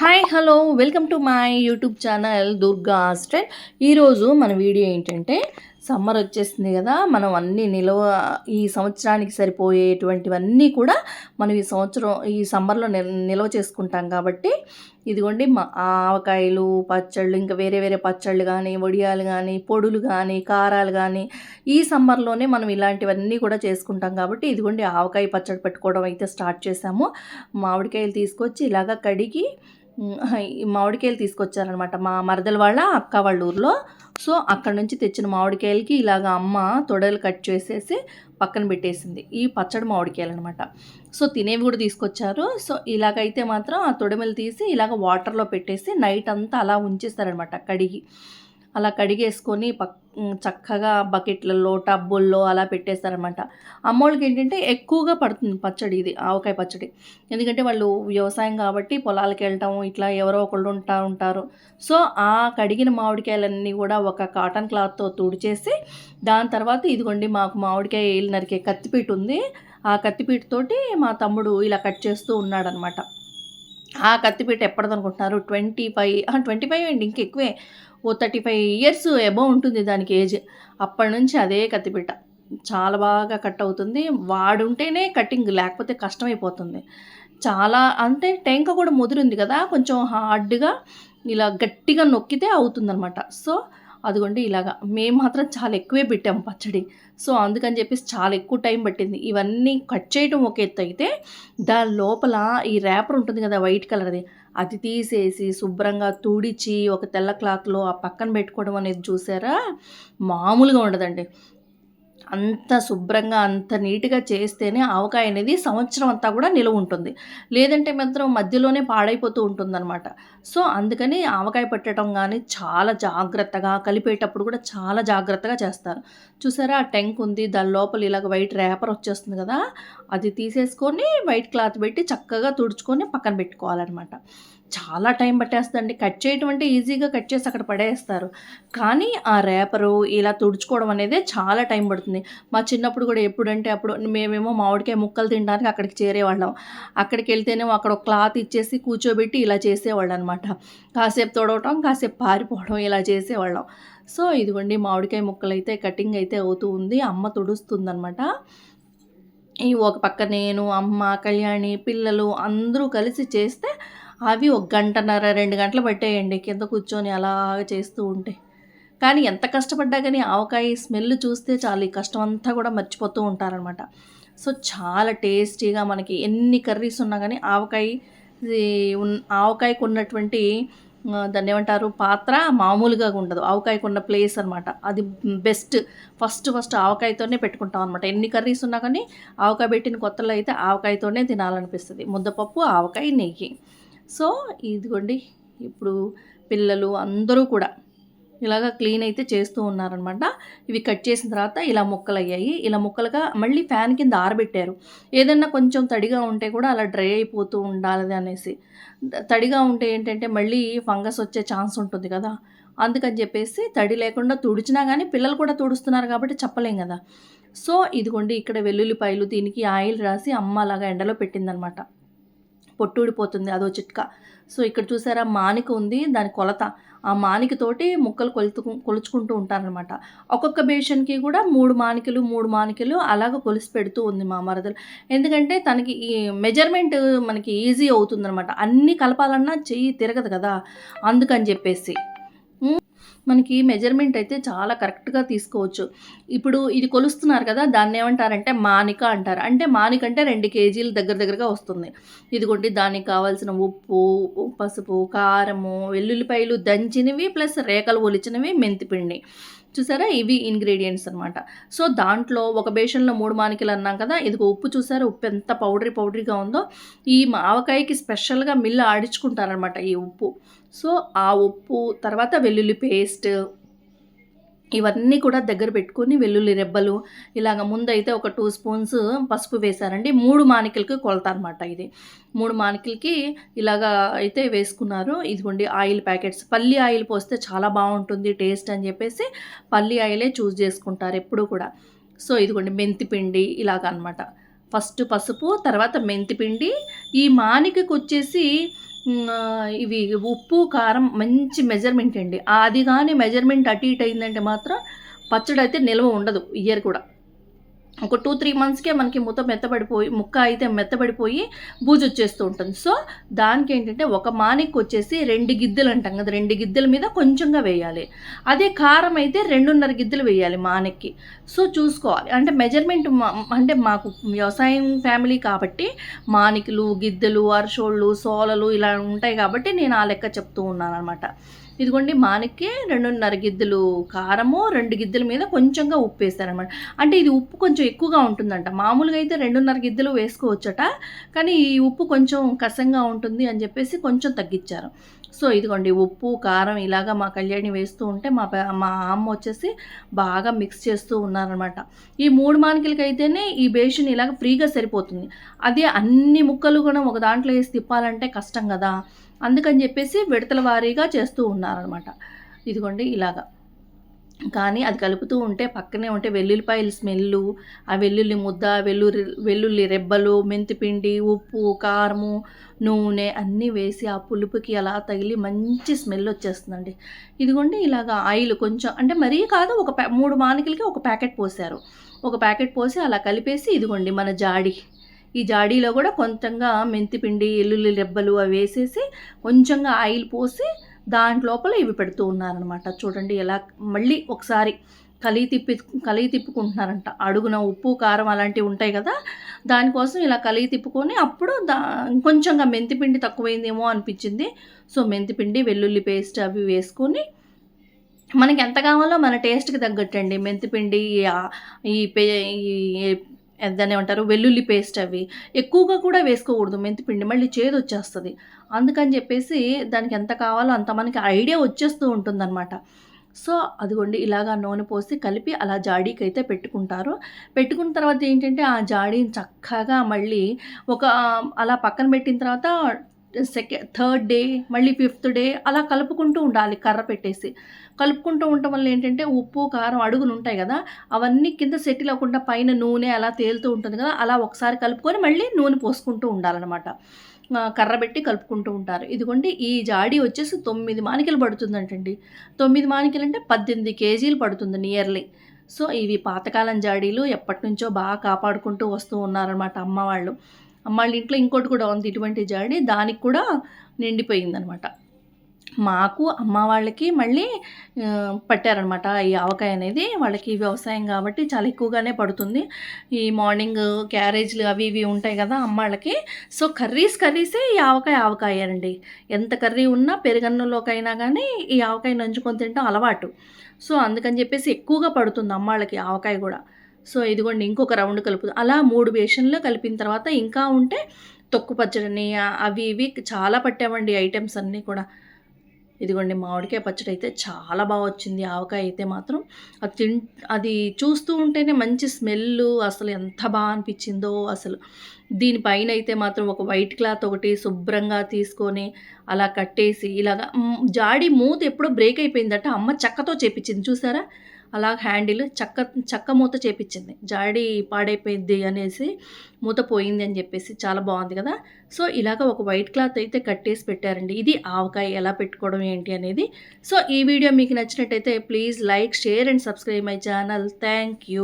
Hi hello welcome to my YouTube channel Durga astral ఈరోజు మన video ఏంటంటే summer వచ్చేసింది కదా మనం అన్నీ నిల్వ ఈ సంవత్సరానికి సరిపోయేటువంటివన్నీ కూడా మనం ఈ సంవత్సరం ఈ సమ్మర్లో నిల్ నిల్వ చేసుకుంటాం కాబట్టి ఇదిగోండి మా ఆవకాయలు పచ్చళ్ళు ఇంకా వేరే వేరే పచ్చళ్ళు కానీ వడియాలు కానీ పొడులు కానీ కారాలు కానీ ఈ సమ్మర్లోనే మనం ఇలాంటివన్నీ కూడా చేసుకుంటాం కాబట్టి ఇదిగోండి ఆవకాయ పచ్చడి పెట్టుకోవడం అయితే స్టార్ట్ చేసాము. మామిడికాయలు తీసుకొచ్చి ఇలాగ కడిగి మామిడికాయలు తీసుకొచ్చారనమాట మా మరదల వాళ్ళ అక్క వాళ్ళ ఊర్లో. సో అక్కడ నుంచి తెచ్చిన మామిడికాయలకి ఇలాగ అమ్మ తొడలు కట్ చేసేసి పక్కన పెట్టేసింది. ఈ పచ్చడి మామిడికాయలు అనమాట సో తినేవి కూడా తీసుకొచ్చారు. సో ఇలాగైతే మాత్రం ఆ తొడిమెలు తీసి ఇలాగ వాటర్లో పెట్టేసి నైట్ అంతా అలా ఉంచేస్తారనమాట కడిగి. అలా కడిగేసుకొని పక్ చక్కగా బకెట్లలో టబ్బుల్లో అలా పెట్టేస్తారనమాట అమ్మోళ్ళకి ఏంటంటే ఎక్కువగా పడుతుంది పచ్చడి ఇది ఆవకాయ పచ్చడి. ఎందుకంటే వాళ్ళు వ్యవసాయం కాబట్టి పొలాలకు వెళ్ళటం ఇట్లా ఎవరో ఒకళ్ళు ఉంటా ఉంటారు. సో ఆ కడిగిన మామిడికాయలన్నీ కూడా ఒక కాటన్ క్లాత్తో తుడిచేసి దాని తర్వాత ఇదిగోండి మాకు మామిడికాయ ఏళ్ళు నరికే కత్తిపీట ఉంది. ఆ కత్తిపీటతోటి మా తమ్ముడు ఇలా కట్ చేస్తూ ఉన్నాడనమాట ఆ కత్తిపీట ఎప్పటిదనుకుంటున్నారు? ట్వంటీ ఫైవ్ ట్వంటీ ఫైవ్ అండి ఇంకెక్కువే. ఓ థర్టీ ఫైవ్ ఇయర్స్ ఎబో ఉంటుంది దానికి ఏజ్. అప్పటి నుంచి అదే కత్తిపీట చాలా బాగా కట్ అవుతుంది. వాడుంటేనే కటింగ్ లేకపోతే కష్టమైపోతుంది. చాలా అంటే టెంక కూడా ముదిరింది కదా కొంచెం హార్డ్గా ఇలా గట్టిగా నొక్కితే అవుతుందన్నమాట సో అదిగోండి ఇలాగా. మేము మాత్రం చాలా ఎక్కువే పెట్టాము పచ్చడి. సో అందుకని చెప్పేసి చాలా ఎక్కువ టైం పట్టింది. ఇవన్నీ కట్ చేయడం ఒక ఎత్తు అయితే దాని లోపల ఈ ర్యాపర్ ఉంటుంది కదా వైట్ కలర్ది అది తీసేసి శుభ్రంగా తుడిచి ఒక తెల్ల క్లాత్లో ఆ పక్కన పెట్టుకోవడం అనేది చూసారా? మామూలుగా ఉండదండి. అంత శుభ్రంగా అంత నీట్గా చేస్తేనే ఆవకాయ అనేది సంవత్సరం అంతా కూడా నిలువ ఉంటుంది. లేదంటే మాత్రం మధ్యలోనే పాడైపోతూ ఉంటుందన్నమాట. సో అందుకని ఆవకాయ పెట్టడం కానీ చాలా జాగ్రత్తగా కలిపేటప్పుడు కూడా చాలా జాగ్రత్తగా చేస్తారు. చూసారా? ఆ టెంక్ ఉంది దాని లోపల ఇలాగ వైట్ రేపర్ వచ్చేస్తుంది కదా? అది తీసేసుకొని వైట్ క్లాత్ పెట్టి చక్కగా తుడుచుకొని పక్కన పెట్టుకోవాలన్నమాట. చాలా టైం పట్టేస్తుందండి. కట్ చేయటం అంటే ఈజీగా కట్ చేసి అక్కడ పడేస్తారు. కానీ ఆ రేపరు ఇలా తుడుచుకోవడం అనేది చాలా టైం పడుతుంది. మా చిన్నప్పుడు కూడా ఎప్పుడంటే అప్పుడు మేమేమో మామిడికాయ ముక్కలు తినడానికి అక్కడికి చేరేవాళ్ళం. అక్కడికి వెళ్తేనేమో అక్కడ ఒక క్లాత్ ఇచ్చేసి కూర్చోబెట్టి ఇలా చేసేవాళ్ళు అనమాట కాసేపు తొడవటం కాసేపు పారిపోవడం ఇలా చేసేవాళ్ళం. సో ఇదిగోండి మామిడికాయ ముక్కలు అయితే కటింగ్ అయితే అవుతూ ఉంది. అమ్మ తుడుస్తుందనమాట. ఈ ఒక పక్క నేను అమ్మ కళ్యాణి పిల్లలు అందరూ కలిసి చేస్తే అవి ఒక గంటన్నర రెండు గంటలు పట్టేయండి. కింద కూర్చొని అలా చేస్తూ ఉంటే. కానీ ఎంత కష్టపడ్డా కానీ ఆవకాయ స్మెల్ చూస్తే చాలు ఈ కష్టం అంతా కూడా మర్చిపోతూ ఉంటారనమాట సో చాలా టేస్టీగా మనకి ఎన్ని కర్రీస్ ఉన్నా కానీ ఆవకాయ ఉన్- ఆవకాయకు ఉన్నటువంటి దాన్ని ఏమంటారు పాత్ర మామూలుగా ఉండదు. ఆవకాయకు ఉన్న ప్లేస్ అనమాట అది బెస్ట్. ఫస్ట్ ఫస్ట్ ఆవకాయతోనే పెట్టుకుంటాం అనమాట ఎన్ని కర్రీస్ ఉన్నా కానీ ఆవకాయ పెట్టిన కొత్తలో అయితే ఆవకాయతోనే తినాలనిపిస్తుంది. ముద్దపప్పు ఆవకాయ నెయ్యి. సో ఇదిగోండి. ఇప్పుడు పిల్లలు అందరూ కూడా ఇలాగ క్లీన్ అయితే చేస్తూ ఉన్నారనమాట ఇవి కట్ చేసిన తర్వాత ఇలా ముక్కలు అయ్యాయి ఇలా ముక్కలుగా మళ్ళీ ఫ్యాన్ కింద ఆరబెట్టారు. ఏదన్నా కొంచెం తడిగా ఉంటే కూడా అలా డ్రై అయిపోతూ ఉండాలి అనేసి. తడిగా ఉంటే ఏంటంటే మళ్ళీ ఫంగస్ వచ్చే ఛాన్స్ ఉంటుంది కదా. అందుకని చెప్పేసి తడి లేకుండా తుడిచినా కానీ పిల్లలు కూడా తుడుస్తున్నారు కాబట్టి చెప్పలేం కదా. సో ఇదిగోండి ఇక్కడ వెల్లుల్లిపాయలు దీనికి ఆయిల్ రాసి అమ్మ అలాగా ఎండలో పెట్టిందనమాట పొట్టు ఊడిపోతుంది అదో చిట్కా. సో ఇక్కడ చూసారా మానిక ఉంది దాని కొలత. ఆ మానికతోటి ముక్కలు కొలుతు కొలుచుకుంటూ ఉంటారనమాట ఒక్కొక్క బేషన్కి కూడా మూడు మానికలు మూడు మానికలు అలాగ కొలిసి పెడుతూ ఉంది మా మరదలు. ఎందుకంటే తనకి ఈ మెజర్మెంట్ మనకి ఈజీ అవుతుందనమాట అన్నీ కలపాలన్నా చెయ్యి తిరగదు కదా. అందుకని చెప్పేసి. మనకి మెజర్మెంట్ అయితే చాలా కరెక్ట్గా తీసుకోవచ్చు. ఇప్పుడు ఇది కొలుస్తున్నారు కదా దాన్ని ఏమంటారంటే మానిక అంటారు. అంటే మానిక అంటే రెండు కేజీలు దగ్గర దగ్గరగా వస్తుంది. ఇదిగోండి దానికి కావాల్సిన ఉప్పు పసుపు కారము వెల్లుల్లిపాయలు దంచినవి ప్లస్ రేఖలు ఒలిచినవి మెంతిపిండి. చూసారా? ఇవి ఇంగ్రీడియంట్స్ అనమాట సో దాంట్లో ఒక బేషన్లో మూడు మానికలు అన్నాం కదా ఇదిగో ఉప్పు చూసారా? ఉప్పు ఎంత పౌడరీ పౌడరీగా ఉందో. ఈ ఆవకాయకి స్పెషల్గా మిల్లు ఆడించుకుంటారనమాట ఈ ఉప్పు. సో ఆ ఉప్పు తర్వాత వెల్లుల్లి పేస్ట్ ఇవన్నీ కూడా దగ్గర పెట్టుకొని వెల్లుల్లి రెబ్బలు ఇలాగ ముందైతే ఒక టూ స్పూన్స్ పసుపు వేశారండి. మూడు మానికలకి కొలత అనమాట ఇది. మూడు మానికలకి ఇలాగా అయితే వేసుకున్నారు. ఇదిగోండి ఆయిల్ ప్యాకెట్స్. పల్లి ఆయిల్ పోస్తే చాలా బాగుంటుంది టేస్ట్ అని చెప్పేసి పల్లి ఆయిలే చూస్ చేసుకుంటారు ఎప్పుడు కూడా. సో ఇదిగోండి మెంతిపిండి ఇలాగ అనమాట ఫస్ట్ పసుపు తర్వాత మెంతిపిండి ఈ మానికకు వచ్చేసి ఇవి ఉప్పు కారం మంచి మెజర్మెంట్ అండి. అది కానీ మెజర్మెంట్ అటు ఇటు అయిందంటే మాత్రం పచ్చడి అయితే నిల్వ ఉండదు ఇయర్ కూడా. ఒక టూ త్రీ మంత్స్కే మనకి ముద్ద మెత్తబడిపోయి ముక్క అయితే మెత్తబడిపోయి బూజు వచ్చేస్తూ ఉంటుంది. సో దానికి ఏంటంటే ఒక మానికి వచ్చేసి రెండు గిద్దెలు అంటాం కదా రెండు గిద్దెల మీద కొంచెంగా వేయాలి. అదే కారం అయితే రెండున్నర గిద్దెలు వేయాలి మానికి సో చూసుకోవాలి. అంటే మెజర్మెంట్ అంటే మాకు వ్యవసాయం ఫ్యామిలీ కాబట్టి మానికలు గిద్దెలు అరసోళ్ళు సోలలు ఇలా ఉంటాయి కాబట్టి నేను ఆ లెక్క చెప్తూ ఉన్నాను అనమాట ఇదిగోండి మానకి రెండున్నర గిద్దెలు కారము రెండు గిద్దెల మీద కొంచెంగా ఉప్పు వేస్తారనమాట అంటే ఇది ఉప్పు కొంచెం ఎక్కువగా ఉంటుందంట. మామూలుగా అయితే రెండున్నర గిద్దెలు వేసుకోవచ్చట కానీ ఈ ఉప్పు కొంచెం కసంగా ఉంటుంది అని చెప్పేసి కొంచెం తగ్గించారు. సో ఇదిగోండి ఉప్పు కారం ఇలాగా మా కళ్యాణి వేస్తూ ఉంటే మా మా అమ్మ వచ్చేసి బాగా మిక్స్ చేస్తూ ఉన్నారనమాట ఈ మూడు మానికలకి అయితేనే ఈ బేషన్ ఇలాగ ఫ్రీగా సరిపోతుంది. అదే అన్ని ముక్కలు కూడా ఒక దాంట్లో వేసి తిప్పాలంటే కష్టం కదా. అందుకని చెప్పేసి విడతల వారీగా చేస్తూ ఉన్నారనమాట ఇదిగోండి ఇలాగా. కానీ అది కలుపుతూ ఉంటే పక్కనే ఉంటే వెల్లుల్లిపాయల స్మెల్లు ఆ వెల్లుల్లి ముద్ద వెల్లుల్లి వెల్లుల్లి రెబ్బలు మెంతిపిండి ఉప్పు కారము నూనె అన్నీ వేసి ఆ పులుపుకి అలా తగిలి మంచి స్మెల్ వచ్చేస్తుందండి. ఇదిగోండి ఇలాగా ఆయిల్ కొంచెం అంటే మరీ కాదు ఒక ప్యా మూడు మానికలకి ఒక ప్యాకెట్ పోసారు ఒక ప్యాకెట్ పోసి అలా కలిపేసి ఇదిగోండి మన జాడి. ఈ జాడీలో కూడా కొంచెంగా మెంతిపిండి ఎల్లుల్లి రెబ్బలు అవి వేసేసి కొంచెంగా ఆయిల్ పోసి దాంట్ లోపల ఇవి పెడుతూ ఉన్నారనమాట చూడండి ఎలా మళ్ళీ ఒకసారి కలిగి తిప్పి కలిగి తిప్పుకుంటున్నారంట. అడుగున ఉప్పు కారం అలాంటివి ఉంటాయి కదా దానికోసం ఇలా కలిగి తిప్పుకొని అప్పుడు దా కొంచెంగా మెంతిపిండి తక్కువైందేమో అనిపించింది. సో మెంతిపిండి వెల్లుల్లి పేస్ట్ అవి వేసుకొని మనకి ఎంత కావాలో మన టేస్ట్కి తగ్గట్టండి. మెంతిపిండి ఈ పే ఈ దాన్ని ఏమంటారు వెల్లుల్లి పేస్ట్ అవి ఎక్కువగా కూడా వేసుకోకూడదు. మెంతిపిండి మళ్ళీ చేదు వచ్చేస్తుంది. అందుకని చెప్పేసి దానికి ఎంత కావాలో అంత మనకి ఐడియా వచ్చేస్తూ ఉంటుందన్నమాట. సో అదిగోండి ఇలాగా నూనె పోసి కలిపి అలా జాడీకి అయితే పెట్టుకుంటారు. పెట్టుకున్న తర్వాత ఏంటంటే ఆ జాడీని చక్కగా మళ్ళీ ఒక అలా పక్కన పెట్టిన తర్వాత సెకండ్ థర్డ్ డే మళ్ళీ ఫిఫ్త్ డే అలా కలుపుకుంటూ ఉండాలి కర్ర పెట్టేసి. కలుపుకుంటూ ఉండటం వల్ల ఏంటంటే ఉప్పు కారం అడుగులు ఉంటాయి కదా అవన్నీ కింద సెటిల్ అవ్వకుండా పైన నూనె అలా తేలుతూ ఉంటుంది కదా అలా ఒకసారి కలుపుకొని మళ్ళీ నూనె పోసుకుంటూ ఉండాలన్నమాట. కర్ర పెట్టి కలుపుకుంటూ ఉంటారు. ఇదిగోండి ఈ జాడీ వచ్చేసి తొమ్మిది మానికలు పడుతుందంటండి. తొమ్మిది మానికలు అంటే పద్దెనిమిది కేజీలు పడుతుంది నియర్లీ. సో ఇవి పాతకాలం జాడీలు ఎప్పటి నుంచో బాగా కాపాడుకుంటూ వస్తూ ఉన్నారనమాట అమ్మ వాళ్ళు. అమ్మ వాళ్ళ ఇంట్లో ఇంకోటి కూడా ఉంది ఇటువంటి జాడి దానికి కూడా నిండిపోయిందనమాట. మాకు అమ్మ వాళ్ళకి మళ్ళీ పట్టారనమాట. ఈ ఆవకాయ అనేది వాళ్ళకి వ్యవసాయం కాబట్టి చాలా ఎక్కువగానే పడుతుంది. ఈ మార్నింగ్ క్యారేజ్లు అవి ఇవి ఉంటాయి కదా అమ్మ వాళ్ళకి. సో కర్రీస్ కర్రీసే ఈ ఆవకాయ ఆవకాయ అండి ఎంత కర్రీ ఉన్నా పెరుగన్నంలోకైనా కానీ ఈ ఆవకాయ నంచుకొని తింటాం అలవాటు. సో అందుకని చెప్పేసి ఎక్కువగా పడుతుంది అమ్మ వాళ్ళకి ఆవకాయ కూడా. సో ఇదిగోండి ఇంకొక రౌండ్ కలుపు అలా మూడు బేషన్లు కలిపిన తర్వాత ఇంకా ఉంటే తొక్కు పచ్చడిని అవి ఇవి చాలా పట్టామండి ఐటమ్స్ అన్నీ కూడా. ఇదిగోండి మామిడికాయ పచ్చడి అయితే చాలా బాగా వచ్చింది. ఆవకాయ అయితే మాత్రం అది తిన్ అది చూస్తూ ఉంటేనే మంచి స్మెల్ అసలు ఎంత బాగా అనిపించిందో అసలు. దీనిపైన అయితే మాత్రం ఒక వైట్ క్లాత్ ఒకటి శుభ్రంగా తీసుకొని అలా కట్టేసి ఇలాగా జాడి మూత ఎప్పుడో బ్రేక్ అయిపోయిందట అమ్మ చెక్కతో చేపించింది. చూసారా? అలా హ్యాండిల్ చక్క చక్క మూత చేపించింది. జాడి పాడైపోయింది అనేసి మూత పోయింది అని చెప్పేసి చాలా బాగుంది కదా. సో ఇలాగ ఒక వైట్ క్లాత్ అయితే కట్టేసి పెట్టారండి. ఇది ఆవకాయ ఎలా పెట్టుకోవడం ఏంటి అనేది. సో ఈ వీడియో మీకు నచ్చినట్టయితే please like share and subscribe my channel. Thank you.